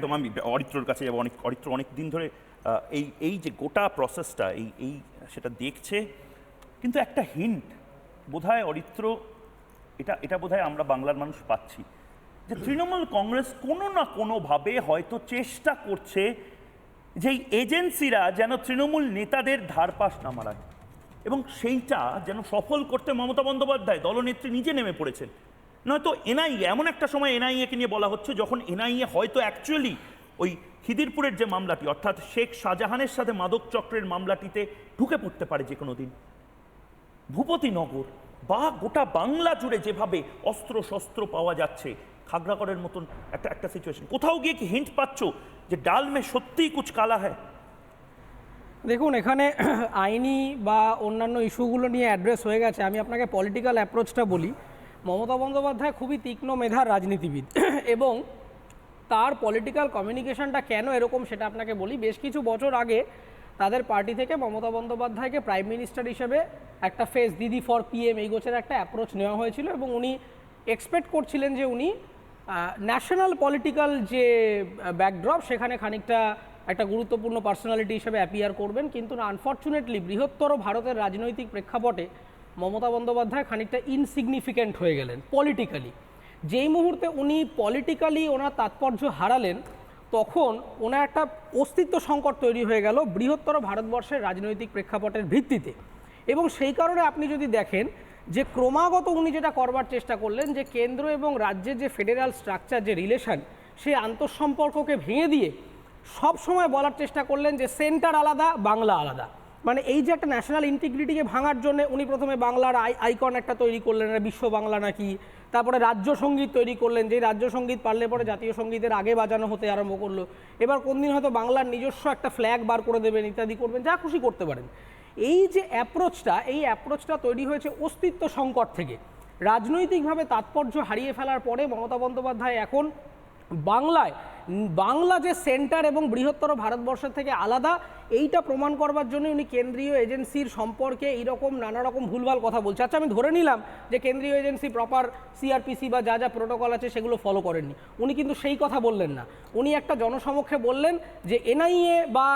একদম আমি অরিত্রর কাছে যাব, অনেক, অরিত্র অনেক দিন ধরে এই এই যে গোটা প্রসেসটা এই এই সেটা দেখছে, কিন্তু একটা হিন্ট বোধহয় অরিত্র, এটা এটা বোধহয় আমরা বাংলার মানুষ পাচ্ছি, যে তৃণমূল কংগ্রেস কোনো না কোনোভাবে হয়তো চেষ্টা করছে যে এই এজেন্সিরা যেন তৃণমূল নেতাদের ধারপাস না মারায়। এবং সেইটা যেন সফল করতে মমতা বন্দ্যোপাধ্যায় দলনেত্রী নিজে নেমে পড়েছেন। নয়তো এনআইএ, এমন একটা সময় এনআইএকে নিয়ে বলা হচ্ছে যখন এনআইএ হয়তো অ্যাকচুয়ালি ওই খিদিরপুরের যে মামলাটি, অর্থাৎ শেখ শাহজাহানের সাথে মাদক চক্রের মামলাটিতে ঢুকে পড়তে পারে যে কোনো দিন। ভূপতিনগর বা গোটা বাংলা জুড়ে যেভাবে অস্ত্র শস্ত্র পাওয়া যাচ্ছে, খাগড়াগড়ের মতন একটা একটা সিচুয়েশন কোথাও গিয়ে কি হিন্ট পাচ্ছ যে ডাল মে সত্যিই কুচ কালা হ্যায়? দেখুন, এখানে আইনি বা অন্যান্য ইস্যুগুলো নিয়ে অ্যাড্রেস হয়ে গেছে। আমি আপনাকে পলিটিক্যাল অ্যাপ্রোচটা বলি। মমতা বন্দ্যোপাধ্যায় খুবই তীক্ষ্ণ মেধার রাজনীতিবিদ। এবং তার পলিটিক্যাল কমিউনিকেশনটা কেন এরকম সেটা আপনাকে বলি। বেশ কিছু বছর আগে তাদের পার্টি থেকে মমতা বন্দ্যোপাধ্যায়কে প্রাইম মিনিস্টার হিসেবে একটা ফেস দিদি ফর পিএম এই গোছের একটা অ্যাপ্রোচ নেওয়া হয়েছিল এবং উনি এক্সপেক্ট করছিলেন যে উনি ন্যাশনাল পলিটিক্যাল যে ব্যাকড্রপ সেখানে খানিকটা একটা গুরুত্বপূর্ণ পার্সোনালিটি হিসেবে অ্যাপিয়ার করবেন। কিন্তু আনফর্চুনেটলি বৃহত্তর ভারতের রাজনৈতিক প্রেক্ষাপটে মমতা বন্দ্যোপাধ্যায় খানিকটা ইনসিগনিফিক্যান্ট হয়ে গেলেন পলিটিক্যালি যেই মুহূর্তে উনি পলিটিক্যালি ওনার তাৎপর্য হারালেন, তখন ওনার একটা অস্তিত্ব সংকট তৈরি হয়ে গেল বৃহত্তর ভারতবর্ষের রাজনৈতিক প্রেক্ষাপটের ভিত্তিতে। এবং সেই কারণে আপনি যদি দেখেন যে ক্রমাগত উনি যেটা করবার চেষ্টা করলেন, যে কেন্দ্র এবং রাজ্যের যে ফেডারাল স্ট্রাকচার যে রিলেশন সেই আন্তঃসম্পর্ককে ভেঙে দিয়ে সব সময় বলার চেষ্টা করলেন যে সেন্টার আলাদা, বাংলা আলাদা। মানে এই যে একটা ন্যাশনাল ইন্টিগ্রিটিকে ভাঙার জন্য উনি প্রথমে বাংলার আই আইকন একটা তৈরি করলেন বিশ্ব বাংলা নাকি? তারপরে রাজ্য সংগীত তৈরি করলেন যে রাজ্য সংগীত পারলে পরে জাতীয় সঙ্গীতের আগে বাজানো হতে আরম্ভ করল। এবার কোন দিন হয়তো বাংলার নিজস্ব একটা ফ্ল্যাগ বার করে দেবেন, ইত্যাদি করবেন, যা খুশি করতে পারেন। এই যে অ্যাপ্রোচটা এই অ্যাপ্রোচটা তৈরি হয়েছে অস্তিত্ব সংকট থেকে। রাজনৈতিকভাবে তাৎপর্য হারিয়ে ফেলার পরে মমতা বন্দ্যোপাধ্যায় এখন বাংলায় বাংলা যে সেন্টার এবং বৃহত্তর ভারতবর্ষের থেকে আলাদা, এইটা প্রমাণ করবার জন্য উনি কেন্দ্রীয় এজেন্সির সম্পর্কে এইরকম নানা রকম ভুলভাল কথা বলছে। আচ্ছা আমি ধরে নিলাম যে কেন্দ্রীয় এজেন্সি প্রপার সিআরপিসি বা যা যা প্রোটোকল আছে সেগুলো ফলো করেননি। উনি কিন্তু সেই কথা বললেন না। উনি একটা জনসমক্ষে বললেন যে এনআইএ বা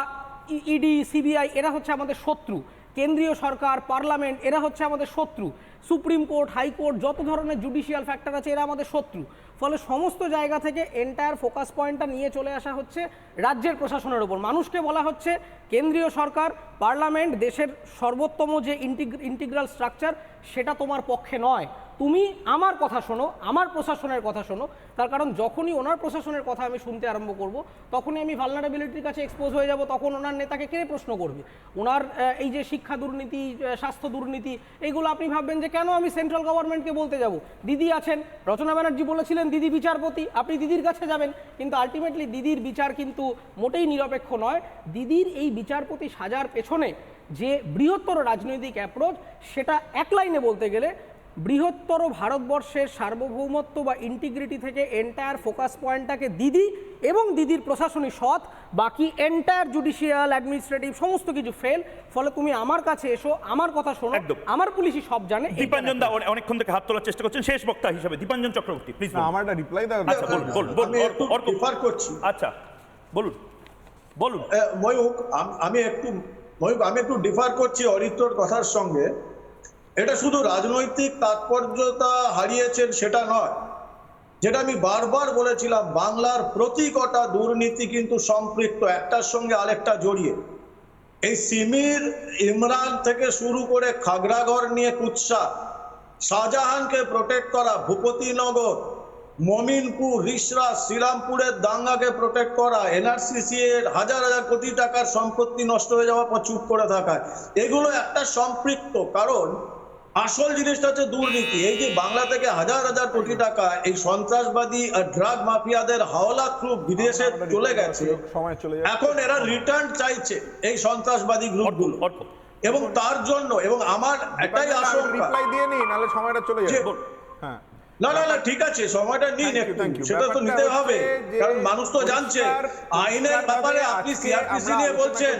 ইডি সিবিআই এরা হচ্ছে আমাদের শত্রু। কেন্দ্রীয় সরকার, পার্লামেন্ট, এরা হচ্ছে আমাদের শত্রু। সুপ্রিম কোর্ট হাইকোর্ট যত ধরনের জুডিশিয়াল ফ্যাক্টর আছে, এরা আমাদের শত্রু। ফলে সমস্ত জায়গা থেকে এন্টায়ার ফোকাস পয়েন্টটা নিয়ে চলে আসা হচ্ছে রাজ্যের প্রশাসনের ওপর। মানুষকে বলা হচ্ছে কেন্দ্রীয় সরকার, পার্লামেন্ট, দেশের সর্বোত্তম যে ইন্টিগ্রাল স্ট্রাকচার সেটা তোমার পক্ষে নয়। তুমি আমার কথা শোনো, আমার প্রশাসনের কথা শোনো। তার কারণ যখনই ওনার প্রশাসনের কথা আমি শুনতে আরম্ভ করব, তখনই আমি ভালনারেবিলিটির কাছে এক্সপোজ হয়ে যাব, তখন ওনার নেতাকে কে প্রশ্ন করবে? ওনার এই যে শিক্ষা দুর্নীতি স্বাস্থ্য দুর্নীতি এইগুলো আপনি ভাববেন যে কেন আমি সেন্ট্রাল গভর্নমেন্টকে বলতে যাব? দিদি আছেন, রচনা ব্যানার্জি বলেছিলেন, দিদি বিচারপতি, আপনি দিদির কাছে যাবেন। কিন্তু আলটিমেটলি দিদির বিচার কিন্তু মোটেই নিরপেক্ষ নয়। দিদির এই বিচারপতি সাজার পেছনে যে বৃহত্তর রাজনৈতিক অ্যাপ্রোচ সেটা এক লাইনে বলতে গেলে বৃহত্তর ভারতবর্ষের সার্বভৌমত্ব বা ইন্টিগ্রিটি থেকে এন্টায়ার ফোকাস পয়েন্টটাকে দিদি এবং দিদির প্রশাসনিক সৎ বাকি এন্টায়ার জুডিশিয়াল অ্যাডমিনিস্ট্রেটিভ সমস্ত কিছু ফেল ফলে তুমি আমার কাছে এসো আমার কথা শোনো একদম। আমার পুলিশই সব জানে দীপাঞ্জন দা অনেকক্ষণ থেকে হাত তোলার চেষ্টা করছেন শেষ বক্তা হিসেবে। দীপাঞ্জন চক্রবর্তী প্লিজ আমার একটা রিপ্লাই দেওয়া আচ্ছা বলুন বলুন অর্ক- করছি। আচ্ছা বলুন বলুন। ময়ূক আমি একটু ময়ূক আমি একটু ডিফার করছি অরিত্রর কথার সঙ্গে। এটা শুধু রাজনৈতিক তাৎপর্যতা হারিয়েছেন সেটা নয়। যেটা আমি বারবার বলেছিলাম, বাংলার প্রতি কটা দুর্নীতি কিন্তু সম্পৃক্ত, একটার সঙ্গে আরেকটা জড়িয়ে। এই সিমির ইমরান থেকে শুরু করে খাগড়াগড় নিয়ে কুৎসা, শাহজাহানকে প্রোটেক্ট করা, ভূপতিনগর, মমিনপুর, রিসরা, শ্রীরামপুরের দাঙ্গাকে প্রোটেক্ট করা এনআরসিসি এর হাজার হাজার কোটি টাকার সম্পত্তি নষ্ট হয়ে যাওয়ার পর চুপ করে থাকা এগুলো একটা সম্পৃক্ত কারণ আসল জিনিসটা হচ্ছে দুর্নীতি। এই যে বাংলা থেকে হাজার হাজার কোটি টাকা এই সন্ত্রাসবাদী আর ড্রাগ মাফিয়াদের হাওলা থ্রু বিদেশে চলে গেছে। সময় চলে যাচ্ছে। এখন এরা রিটার্ন চাইছে এই সন্ত্রাসবাদী গ্রুপগুলো এবং তার জন্য এবং আমার এটাই আশঙ্কা। রিপ্লাই দিয়ে নি নাহলে সময়টা চলে যে যাবে হ্যাঁ। না না না ঠিক আছে সময়টা নিন একটু সেটা তো নিতে হবে কারণ মানুষ তো জানছে আইনের ব্যাপারে আপনি সিআরপিসি নিয়ে বলছেন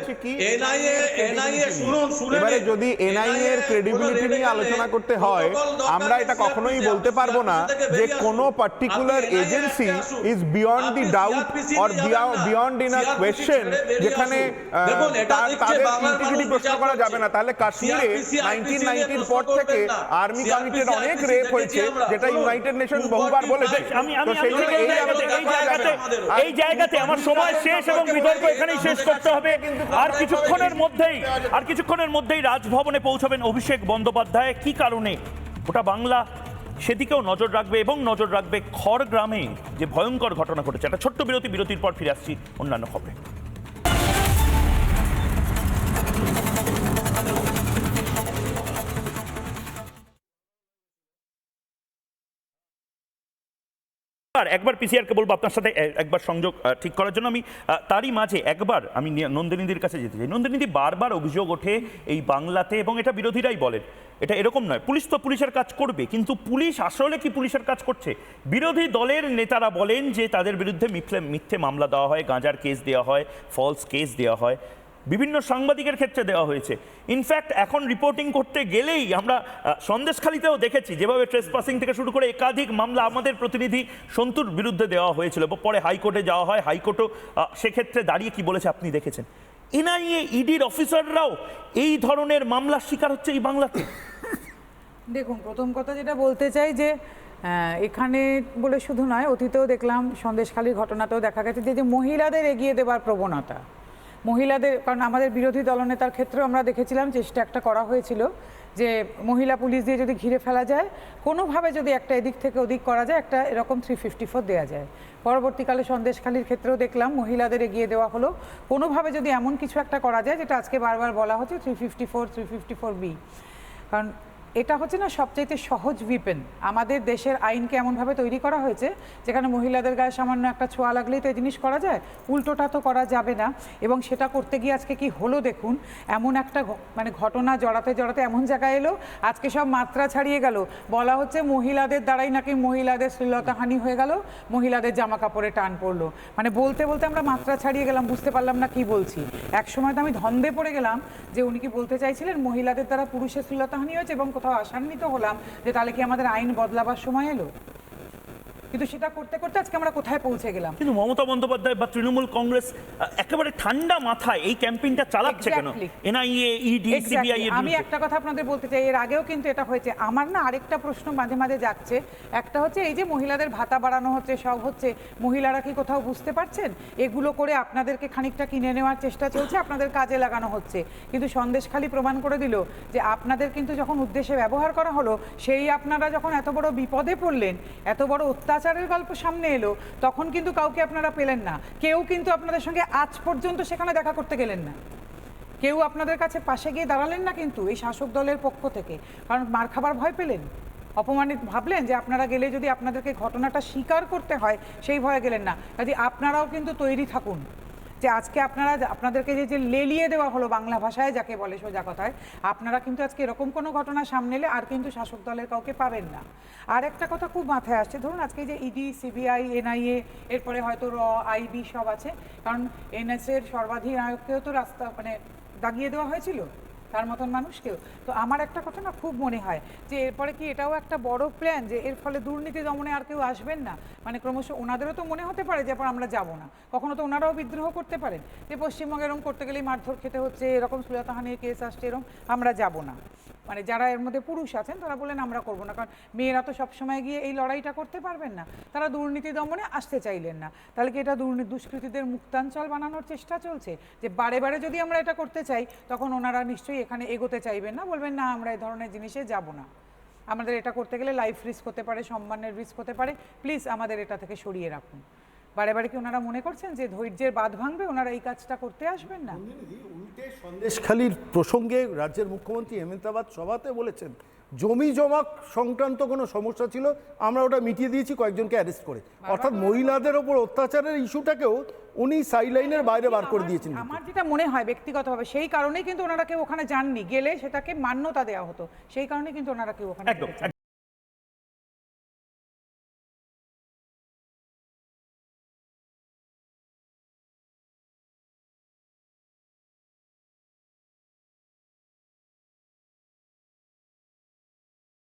এনআইএ এনআইএ শুনুন শুনে এবারে যদি এনআইএ এর ক্রেডিবিলিটি নিয়ে আলোচনা করতে হয় আমরা এটা কখনোই বলতে পারব না যে কোনো। Particular agency is beyond the doubt or. Beyond in a question যেখানে তাদের ইন্টিগ্রিটি প্রশ্ন করা যাবে না তাহলে কাশ্মীরে CRPC, নাইনটিন নিয়ে নাইনটির প্রশ্ন পর থেকে আর্মি কমিটির অনেক রেপ হয়েছে। যেটা ইউনাইটেড নেশন বহুবার বলেছে। আমি আমি এই এই জায়গাতে এই জায়গাতে না। এই জায়গাতে আমার সময় শেষ এবং বিতর্ক এখানেই শেষ করতে হবে। আর কিছুক্ষণের মধ্যেই আর কিছুক্ষণের মধ্যেই রাজভবনে পৌঁছাবেন অভিষেক বন্দ্যোপাধ্যায়। কি কারণে? ওটা বাংলা সেদিকেও নজর রাখবে এবং নজর রাখবে খড়গ্রামে যে ভয়ঙ্কর ঘটনা ঘটেছে। একটা ছোট্ট বিরতি বিরতির পর ফিরে আসছি অন্যান্য খবরে। আর একবার পিসিআরকে বলব আপনার সাথে একবার সংযোগ ঠিক করার জন্য আমি তারই মাঝে একবার আমি নন্দিনীদির কাছে যেতে চাই। নন্দিনীদি বারবার অভিযোগ ওঠে এই বাংলাতে এবং এটা বিরোধীরাই বলেন। এটা এরকম নয়, পুলিশ তো পুলিশের কাজ করবে, কিন্তু পুলিশ আসলে কি পুলিশের কাজ করছে? বিরোধী দলের নেতারা বলেন যে তাদের বিরুদ্ধে মিথ্যে মামলা দেওয়া হয়, গাঁজার কেস দেওয়া হয় ফলস কেস দেওয়া হয়। বিভিন্ন সাংবাদিকের ক্ষেত্রে দেওয়া হয়েছে। ইনফ্যাক্ট এখন রিপোর্টিং করতে গেলেই আমরা সন্দেশখালিতেও দেখেছি, যেভাবে ট্রেস পাসিং থেকে শুরু করে একাধিক মামলা আমাদের প্রতিনিধি সন্তুর বিরুদ্ধে দেওয়া হয়েছিল পরে হাইকোর্টে যাওয়া হয়। হাইকোর্টও সেক্ষেত্রে দাঁড়িয়ে কি বলেছে আপনি দেখেছেন। এনআইএ, ইডির অফিসাররাও এই ধরনের মামলার শিকার হচ্ছে এই বাংলাতে। দেখুন, প্রথম কথা যেটা বলতে চাই যে এখানে বলে শুধু নয়, অতীতেও দেখলাম সন্দেশখালীর ঘটনাতেও দেখা গেছে যে মহিলাদের এগিয়ে দেবার প্রবণতা। মহিলাদের, কারণ আমাদের বিরোধী দলনেতার ক্ষেত্রেও আমরা দেখেছিলাম চেষ্টা একটা করা হয়েছিল, যে মহিলা পুলিশ দিয়ে যদি ঘিরে ফেলা যায়, কোনোভাবে যদি একটা এদিক থেকে ওদিক করা যায়, একটা এরকম থ্রি ফিফটি ফোর দেওয়া যায়। পরবর্তীকালে সন্দেশখালীর ক্ষেত্রেও দেখলাম মহিলাদের এগিয়ে দেওয়া হলো। কোনোভাবে যদি এমন কিছু একটা করা যায়, যেটা আজকে বারবার বলা হচ্ছে three fifty four three fifty four B কারণ এটা হচ্ছে না সবচাইতে সহজ উইপেন আমাদের দেশের আইনকে এমনভাবে তৈরি করা হয়েছে, যেখানে মহিলাদের গায়ে সামান্য একটা ছোঁয়া লাগলেই তো এই জিনিস করা যায়। উল্টোটা তো করা যাবে না। এবং সেটা করতে গিয়ে আজকে কি হলো দেখুন, এমন একটা মানে ঘটনা জড়াতে জড়াতে এমন জায়গায় এলো, আজকে সব মাত্রা ছাড়িয়ে গেল। বলা হচ্ছে মহিলাদের দ্বারাই নাকি মহিলাদের শ্লীলতাহানি হয়ে গেল, মহিলাদের জামা কাপড়ে টান পড়ল। মানে বলতে বলতে আমরা মাত্রা ছাড়িয়ে গেলাম, বুঝতে পারলাম না কি বলছি। এক সময় তো আমি ধন্দে পড়ে গেলাম যে উনি কি বলতে চাইছিলেন, মহিলাদের দ্বারা পুরুষের শ্লীলতাহানি হয়েছে এবং কোথাও আশান্বিত হলাম যে তাহলে কি আমাদের আইন বদলাবার সময় এলো? কিন্তু সেটা করতে করতে আজকে আমরা কোথায় পৌঁছে গেলাম? কিন্তু মমতা বন্দ্যোপাধ্যায় বা তৃণমূল কংগ্রেস একেবারে ঠান্ডা মাথায় এই ক্যাম্পেইনটা চালাচ্ছে কেন. এনআইএ ইডি সিবিআই আমি একটা কথা আপনাদের বলতে চাই এর আগেও কিন্তু এটা হয়েছে। আমার না আরেকটা প্রশ্ন মাঝে মাঝে যাচ্ছে। একটা হচ্ছে এই যে মহিলাদের ভাতা বাড়ানো হচ্ছে সব হচ্ছে মহিলারা কি কোথাও বুঝতে পারছেন? এগুলো করে আপনাদেরকে খানিকটা কিনে নেওয়ার চেষ্টা চলছে আপনাদের কাজে লাগানো হচ্ছে। কিন্তু সন্দেশখালি প্রমাণ করে দিল যে আপনাদের কিন্তু যখন উদ্দেশ্যে ব্যবহার করা হলো সেই আপনারা যখন এত বড় বিপদে পড়লেন এত বড় অত্যাচারের গল্প সামনে এলো, তখন কিন্তু কাউকে আপনারা পেলেন না। কেউ কিন্তু আপনাদের সঙ্গে আজ পর্যন্ত সেখানে দেখা করতে গেলেন না। কেউ আপনাদের কাছে পাশে গিয়ে দাঁড়ালেন না কিন্তু এই শাসক দলের পক্ষ থেকে। কারণ মার খাবার ভয় পেলেন? অপমানিত ভাবলেন যে আপনারা গেলে যদি আপনাদেরকে ঘটনাটা স্বীকার করতে হয়, সেই ভয়ে গেলেন না। কাজে আপনারাও কিন্তু তৈরি থাকুন। যে আজকে আপনারা আপনাদেরকে যে যে লেলিয়ে দেওয়া হলো বাংলা ভাষায় যাকে বলে সোজা কথায়, আপনারা কিন্তু আজকে এরকম কোনো ঘটনা সামনে এলে আর কিন্তু শাসক দলের কাউকে পাবেন না। আর একটা কথা খুব মাথায় আসছে, ধরুন আজকে যে ইডি সিবিআই এনআইএ এরপরে হয়তো র আইবি সব আছে, কারণ এনএসের সর্বাধিনায়ককেও তো রাস্তা মানে দাগিয়ে দেওয়া হয়েছিল। তার মতন মানুষ কেউ? তো আমার একটা কথা না খুব মনে হয় যে এরপরে কি এটাও একটা বড় প্ল্যান যে এর ফলে দুর্নীতি দমনে আর কেউ আসবেন না? মানে ক্রমশ ওনাদেরও তো মনে হতে পারে যে এরপর আমরা যাব না। কখনো তো ওনারাও বিদ্রোহ করতে পারেন যে পশ্চিমবঙ্গে এরকম করতে গেলেই মারধর খেতে হচ্ছে, এরকম সুলতাহানির কেস আসছে এরকম আমরা যাব না। মানে যারা এর মধ্যে পুরুষ আছেন, তারা বলেন আমরা করব না। কারণ মেয়েরা তো সবসময় গিয়ে এই লড়াইটা করতে পারবেন না। তারা দুর্নীতি দমনে আসতে চাইলেন না। তাহলে কি এটা দুর্নীতি, দুষ্কৃতীদের মুক্তাঞ্চল বানানোর চেষ্টা চলছে? যে বারে বারে যদি আমরা এটা করতে চাই, তখন ওনারা নিশ্চয়ই এখানে এগোতে চাইবেন না। বলবেন, না, আমরা এই ধরনের জিনিসে যাব না। আমাদের এটা করতে গেলে লাইফ রিস্ক হতে পারে, সম্মানের রিস্ক হতে পারে। প্লিজ আমাদের এটা থেকে সরিয়ে রাখুন। বারে বারে কি ওনারা মনে করছেন যে ধৈর্যের বাঁধ ভাঙবে? ওনারা এই কাজটা করতে আসবেন না? উল্টে সন্দেশখালীর প্রসঙ্গে রাজ্যের মুখ্যমন্ত্রী হেমন্তাবাদ সভাতে বলেছেন জমি জমা সংক্রান্ত কোনো সমস্যা ছিল আমরা ওটা মিটিয়ে দিয়েছি কয়েকজনকে অ্যারেস্ট করে। অর্থাৎ মহিলাদের ওপর অত্যাচারের ইস্যুটাকেও উনি সাইডলাইনের বাইরে বার করে দিয়েছেন আমার যেটা মনে হয় ব্যক্তিগতভাবে সেই কারণেই কিন্তু ওনারা কেউ ওখানে যাননি। গেলে সেটাকে মান্যতা দেওয়া হতো। সেই কারণে কিন্তু ওনারা কেউ ওখানে।